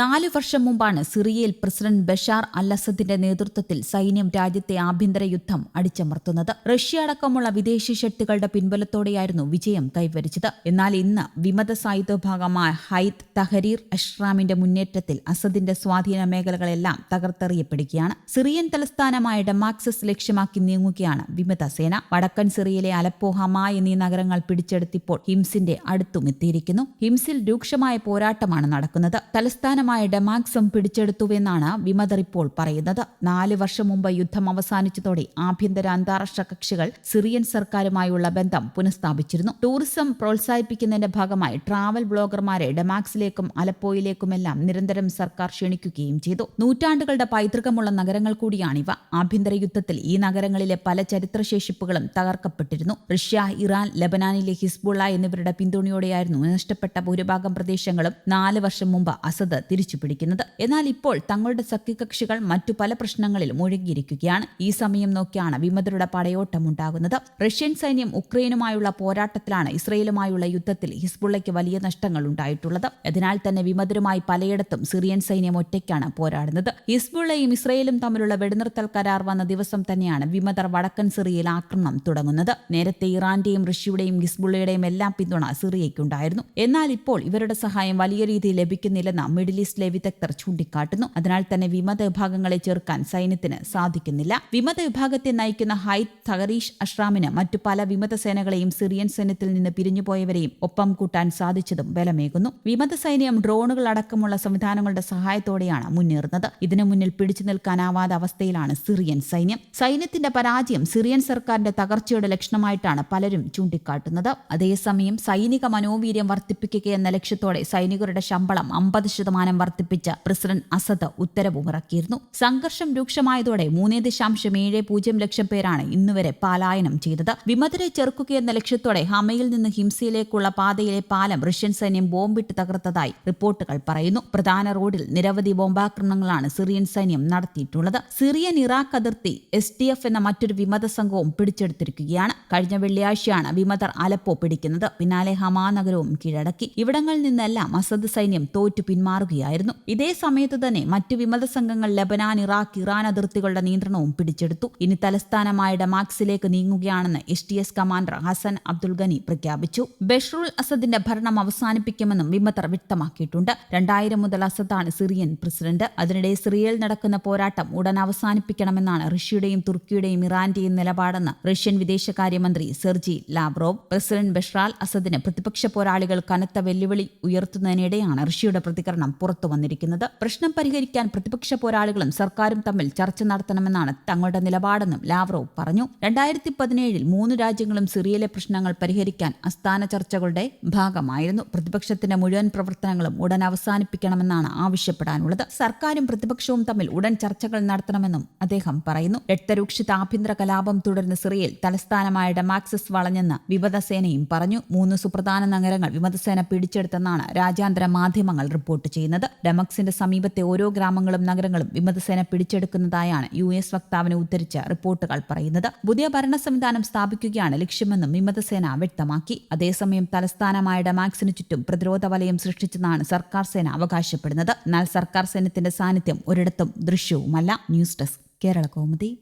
നാല് വർഷം മുമ്പാണ് സിറിയയിൽ പ്രസിഡന്റ് ബഷാർ അൽ അസദിന്റെ നേതൃത്വത്തിൽ സൈന്യം രാജ്യത്തെ ആഭ്യന്തര യുദ്ധം അടിച്ചമർത്തുന്നത്. റഷ്യ അടക്കമുള്ള വിദേശ ശക്തികളുടെ പിൻബലത്തോടെയായിരുന്നു വിജയം കൈവരിച്ചത്. എന്നാൽ ഇന്ന് വിമത സായുധ ഭാഗമായ ഹൈത്ത് തഹരീർ അഷ്റാമിന്റെ മുന്നേറ്റത്തിൽ അസദിന്റെ സ്വാധീന മേഖലകളെല്ലാം തകർത്തെറിയപ്പെടുകയാണ്. സിറിയൻ തലസ്ഥാനമായ ഡമാക്സസ് ലക്ഷ്യമാക്കി നീങ്ങുകയാണ് വിമത സേന. വടക്കൻ സിറിയയിലെ അലപ്പോ ഹമ എന്നീ നഗരങ്ങൾ പിടിച്ചെടുത്തിപ്പോൾ ഹിംസിന്റെ അടുത്തും എത്തിയിരിക്കുന്നു ഹിംസിൽ രൂക്ഷമായ പോരാട്ടമാണ് നടക്കുന്നത്. തലസ്ഥാനമായ ഡെമാക്സും പിടിച്ചെടുത്തുവെന്നാണ് വിമത റിപ്പോൾ പറയുന്നത്. നാല് വർഷം മുമ്പ് യുദ്ധം അവസാനിച്ചതോടെ ആഭ്യന്തര അന്താരാഷ്ട്ര കക്ഷികൾ സിറിയൻ സർക്കാരുമായുള്ള ബന്ധം പുനഃസ്ഥാപിച്ചിരുന്നു. ടൂറിസം പ്രോത്സാഹിപ്പിക്കുന്നതിന്റെ ഭാഗമായി ട്രാവൽ ബ്ലോഗർമാരെ ഡെമാക്സിലേക്കും അലപ്പോയിലേക്കുമെല്ലാം നിരന്തരം സർക്കാർ ക്ഷണിക്കുകയും ചെയ്തു. നൂറ്റാണ്ടുകളുടെ പൈതൃകമുള്ള നഗരങ്ങൾ കൂടിയാണിവ. ആഭ്യന്തര യുദ്ധത്തിൽ ഈ നഗരങ്ങളിലെ പല ചരിത്രശേഷിപ്പുകളും തകർക്കപ്പെട്ടിരുന്നു. റഷ്യ ഇറാൻ ലബനാനിലെ ഹിസ്ബുള്ള എന്നിവരുടെ പിന്തുണയോടെയായിരുന്നു നഷ്ടപ്പെട്ട ഭൂരിഭാഗം പ്രദേശങ്ങളും നാല് വർഷം മുമ്പ് അസദ് തിരിച്ചു പിടിക്കുന്നത്. എന്നാൽ ഇപ്പോൾ തങ്ങളുടെ സഖ്യകക്ഷികൾ മറ്റു പല പ്രശ്നങ്ങളിൽ മുഴുകിയിരിക്കുകയാണ്. ഈ സമയം നോക്കിയാണ് വിമതരുടെ പടയോട്ടമുണ്ടാകുന്നത്. റഷ്യൻ സൈന്യം ഉക്രൈനുമായുള്ള പോരാട്ടത്തിലാണ് ഇസ്രയേലുമായുള്ള യുദ്ധത്തിൽ ഹിസ്ബുള്ളയ്ക്ക് വലിയ നഷ്ടങ്ങൾ ഉണ്ടായിട്ടുള്ളത്. അതിനാൽ തന്നെ വിമതരുമായി പലയിടത്തും സിറിയൻ സൈന്യം ഒറ്റയ്ക്കാണ് പോരാടുന്നത്. ഹിസ്ബുള്ളയും ഇസ്രയേലും തമ്മിലുള്ള വെടിനിർത്തൽ കരാർ വന്ന ദിവസം തന്നെയാണ് വിമതർ വടക്കൻ സിറിയയിൽ ആക്രമണം തുടങ്ങുന്നത്. നേരത്തെ ഇറാന്റെയും റഷ്യയുടെയും ഹിസ്ബുള്ളയുടെയും എല്ലാം പിന്തുണ സിറിയയ്ക്കുണ്ടായിരുന്നു. എന്നാൽ ഇപ്പോൾ ഇവരുടെ സഹായം വലിയ രീതിയിൽ ലഭിക്കുന്നില്ലെന്ന് മിഡിൽ ഈസ്റ്റിലെ വിദഗ്ധർ ചൂണ്ടിക്കാട്ടുന്നു. അതിനാൽ തന്നെ വിമത വിഭാഗങ്ങളെ ചേർക്കാൻ സൈന്യത്തിന് സാധിക്കുന്നില്ല. വിമത വിഭാഗത്തെ നയിക്കുന്ന ഹൈദ് തഹറീഷ് അഷ്റാമിന് മറ്റു പല വിമത സേനകളെയും സിറിയൻ സൈന്യത്തിൽ നിന്ന് പിരിഞ്ഞുപോയവരെയും ഒപ്പം കൂട്ടാൻ സാധിച്ചതും ബലമേകുന്നു. വിമത സൈന്യം ഡ്രോണുകൾ അടക്കമുള്ള സംവിധാനങ്ങളുടെ സഹായത്തോടെയാണ് മുന്നേറുന്നത്. ഇതിനു മുന്നിൽ പിടിച്ചു നിൽക്കാനാവാത്ത അവസ്ഥയിലാണ് സിറിയൻ സൈന്യം. സൈന്യത്തിന്റെ പരാജയം സിറിയൻ സർക്കാരിന്റെ തകർച്ചയുടെ ലക്ഷണമായിട്ടാണ് പലരും ചൂണ്ടിക്കാട്ടുന്നത്. അതേസമയം സൈനിക മനോവീര്യം വർദ്ധിപ്പിക്കുക എന്ന ലക്ഷ്യത്തോടെ സൈനികരുടെ ശമ്പളം അമ്പത് ശതമാനം വർദ്ധിപ്പിച്ച പ്രസിഡന്റ് അസദ് ഉത്തരവും ഇറക്കിയിരുന്നു സംഘർഷം രൂക്ഷമായതോടെ മൂന്നേ ദശാംശം ഏഴ് പൂജ്യം ലക്ഷം പേരാണ് ഇന്നുവരെ പാലായനം ചെയ്തത്. വിമതരെ ചെറുക്കുകയെന്ന ലക്ഷ്യത്തോടെ ഹമയിൽ നിന്ന് ഹിംസയിലേക്കുള്ള പാതയിലെ പാലം റഷ്യൻ സൈന്യം ബോംബിട്ട് തകർത്തതായി റിപ്പോർട്ടുകൾ പറയുന്നു. പ്രധാന റോഡിൽ നിരവധി ബോംബാക്രമണങ്ങളാണ് സിറിയൻ സൈന്യം നടത്തിയിട്ടുള്ളത്. സിറിയൻ ഇറാഖ് അതിർത്തി എസ് ഡി എഫ് എന്ന മറ്റൊരു വിമത സംഘവും പിടിച്ചെടുത്തിരിക്കുകയാണ്. കഴിഞ്ഞ വെള്ളിയാഴ്ചയാണ് വിമതർ അലപ്പോ പിടിക്കുന്നത്. പിന്നാലെ ഹമാ നഗരവും കീഴടക്കി. ഇവിടങ്ങളിൽ നിന്നെല്ലാം അസദ് സൈന്യം തോറ്റു പിന്മാറുകയായിരുന്നു ഇതേ സമയത്ത് തന്നെ മറ്റു വിമത സംഘങ്ങൾ ലബനാൻ ഇറാഖ് ഇറാൻ അതിർത്തികളുടെ നിയന്ത്രണവും പിടിച്ചെടുത്തു. ഇനി തലസ്ഥാനമായ ഡമാക്സിലേക്ക് നീങ്ങുകയാണെന്ന് S T S commander Hassan Abdul Ghani പ്രഖ്യാപിച്ചു. ബഷറുൽ അസദിന്റെ ഭരണം അവസാനിപ്പിക്കുമെന്നും വിമതർ വ്യക്തമാക്കിയിട്ടുണ്ട്. രണ്ടായിരം മുതൽ അസദാണ് സിറിയൻ പ്രസിഡന്റ്. അതിനിടെ സിറിയയിൽ നടക്കുന്ന പോരാട്ടം ഉടൻ അവസാനിപ്പിക്കണമെന്നാണ് റഷ്യയുടെയും തുർക്കിയുടെയും ഇറാന്റെയും നിലപാടെന്ന് റഷ്യൻ വിദേശകാര്യമന്ത്രി സെർജി ലാബ്രോവ് പ്രസിഡന്റ് ബഷ്റാൽ അസദിന് പ്രതിപക്ഷ പോരാളികൾ കനത്ത വെല്ലുവിളി ഉയർത്തുന്നതിനിടെയാണ് റഷ്യയുടെ പ്രതികരണം പുറത്തു വന്നിരിക്കുന്നത്. പ്രശ്നം പരിഹരിക്കാൻ പ്രതിപക്ഷ പോരാളികളും സർക്കാരും തമ്മിൽ ചർച്ച നടത്തണമെന്നാണ് തങ്ങളുടെ നിലപാടെന്നും ലാവ്റോവ് പറഞ്ഞു. രണ്ടായിരത്തി പതിനേഴിൽ മൂന്ന് രാജ്യങ്ങളും സിറിയയിലെ പ്രശ്നങ്ങൾ പരിഹരിക്കാൻ അസ്ഥാന ചർച്ചകളുടെ ഭാഗമായിരുന്നു. പ്രതിപക്ഷത്തിന്റെ മുഴുവൻ പ്രവർത്തനങ്ങളും ഉടൻ അവസാനിപ്പിക്കണമെന്നാണ് ആവശ്യപ്പെടാനുള്ളത്. സർക്കാരും പ്രതിപക്ഷവും തമ്മിൽ ഉടൻ ചർച്ചകൾ നടത്തണമെന്നും അദ്ദേഹം പറയുന്നു. രക്തരൂക്ഷിത ആഭ്യന്തര കലാപം തുടരുന്ന സിറിയയിൽ തലസ്ഥാനമായ ഡമാക്സസ് വളഞ്ഞെന്ന് വിമതസേനയും പറഞ്ഞു. മൂന്ന് സുപ്രധാന നഗരങ്ങൾ വിമതസേന പിടിച്ചെടുത്തെന്നാണ് രാജ്യാന്തര മാധ്യമങ്ങൾ റിപ്പോർട്ട് ചെയ്യുന്നത്. ഡമക്സിന്റെ സമീപത്തെ ഓരോ ഗ്രാമങ്ങളും നഗരങ്ങളും വിമതസേന പിടിച്ചെടുക്കുന്നതായാണ് യു എസ് വക്താവിനെ ഉദ്ധരിച്ച് റിപ്പോർട്ടുകൾ പറയുന്നത്. പുതിയ ഭരണ സംവിധാനം സ്ഥാപിക്കുകയാണ് ലക്ഷ്യമെന്നും വിമതസേന വ്യക്തമാക്കി. അതേസമയം തലസ്ഥാനമായ ഡമാക്സിന് ചുറ്റും പ്രതിരോധ വലയം സൃഷ്ടിച്ചെന്നാണ് സർക്കാർ സേന അവകാശപ്പെടുന്നത്. എന്നാൽ സർക്കാർ സൈന്യത്തിന്റെ സാന്നിധ്യം ഒരിടത്തും ദൃശ്യവുമല്ല. News desk Kerala Kaumudi.